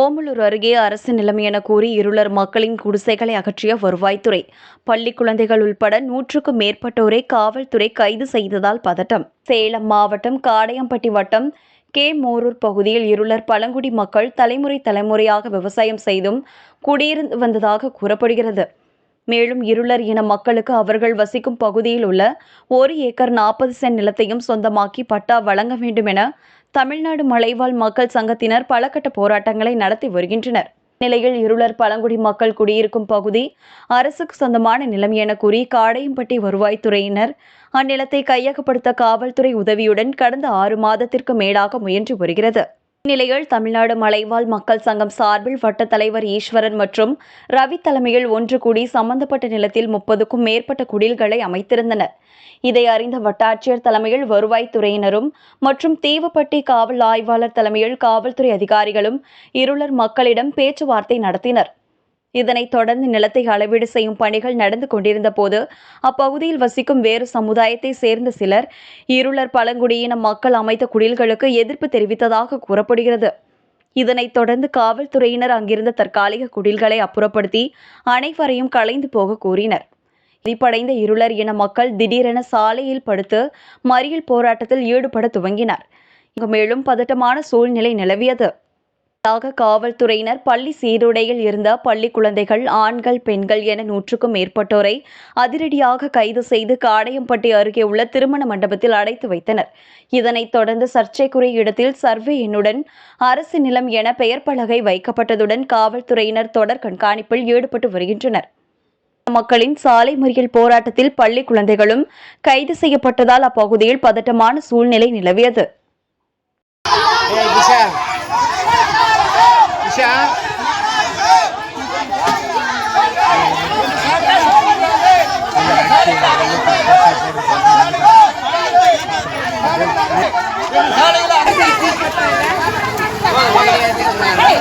ஓமலூர் அருகே அரசு நிலம் என கூறி இருளர் மக்களின் குடிசைகளை அகற்றிய வருவாய்த்துறை. பள்ளி குழந்தைகள் உள்பட நூற்றுக்கும் மேற்பட்டோரை காவல்துறை கைது செய்ததால் பதட்டம். சேலம் மாவட்டம் காடையம்பட்டி வட்டம் கே. மோரூர் பகுதியில் இருளர் பழங்குடி மக்கள் தலைமுறை தலைமுறையாக விவசாயம் செய்தும் குடியிருந்து வந்ததாக கூறப்படுகிறது. மேலும் இருளர் இன மக்களுக்கு அவர்கள் வசிக்கும் பகுதியில் உள்ள ஒரு ஏக்கர் நாற்பது சென்ட் நிலத்தையும் சொந்தமாக்கி பட்டா வழங்க வேண்டும் என தமிழ்நாடு மலைவாழ் மக்கள் சங்கத்தினர் பல கட்ட போராட்டங்களை நடத்தி வருகின்றனர். நிலையில் இருளர் பழங்குடி மக்கள் குடியிருக்கும் பகுதி அரசுக்கு சொந்தமான நிலம் என கூறி காடையம்பட்டி வருவாய்த்துறையினர் அந்நிலத்தை கையகப்படுத்த காவல்துறை உதவியுடன் கடந்த ஆறு மாதத்திற்கு மேலாக முயன்று வருகிறது. இந்நிலையில் தமிழ்நாடு மலைவாழ் மக்கள் சங்கம் சார்பில் வட்ட தலைவர் ஈஸ்வரன் மற்றும் ரவி தலைமையில் ஒன்று கூடி சம்பந்தப்பட்ட நிலத்தில் முப்பதுக்கும் மேற்பட்ட குடில்களை அமைத்திருந்தனர். இதை அறிந்த வட்டாட்சியர் தலைமையில் வருவாய்த்துறையினரும் மற்றும் தீவுப்பட்டி காவல் ஆய்வாளர் தலைமையில் காவல்துறை அதிகாரிகளும் இருளர் மக்களிடம் பேச்சுவார்த்தை நடத்தினர். இதனைத் தொடர்ந்து நிலத்தை அளவீடு செய்யும் பணிகள் நடந்து கொண்டிருந்த போது அப்பகுதியில் வசிக்கும் வேறு சமுதாயத்தை சேர்ந்த சிலர் இருளர் பழங்குடியின மக்கள் அமைத்த குடில்களுக்கு எதிர்ப்பு தெரிவித்ததாக கூறப்படுகிறது. இதனைத் தொடர்ந்து காவல்துறையினர் அங்கிருந்த தற்காலிக குடில்களை அப்புறப்படுத்தி அனைவரையும் கலைந்து போக கூறினர் விதிப்படைந்த இருளர் இன மக்கள் திடீரென சாலையில் படுத்து மறியல் போராட்டத்தில் ஈடுபட துவங்கினர். இங்கு மேலும் பதட்டமான சூழ்நிலை நிலவியது. தாக காவல்துறையினர் பள்ளி சீருடையில் இருந்த பள்ளி குழந்தைகள் ஆண்கள் பெண்கள் என நூற்றுக்கும் மேற்பட்டோரை அதிரடியாக கைது செய்து காடையம்பட்டி அருகே உள்ள திருமண மண்டபத்தில் அடைத்து வைத்தனர். இதனைத் தொடர்ந்து சர்ச்சைக்குரிய இடத்தில் சர்வே எண்ணுடன் அரசு நிலம் என பெயர் பலகை வைக்கப்பட்டதுடன் காவல்துறையினர் தொடர் கண்காணிப்பில் ஈடுபட்டு வருகின்றனர். மக்களின் சாலை மறியல் போராட்டத்தில் பள்ளி குழந்தைகளும் கைது செய்யப்பட்டதால் அப்பகுதியில் பதட்டமான சூழ்நிலை நிலவியது. ஆச்சா? அப்படியே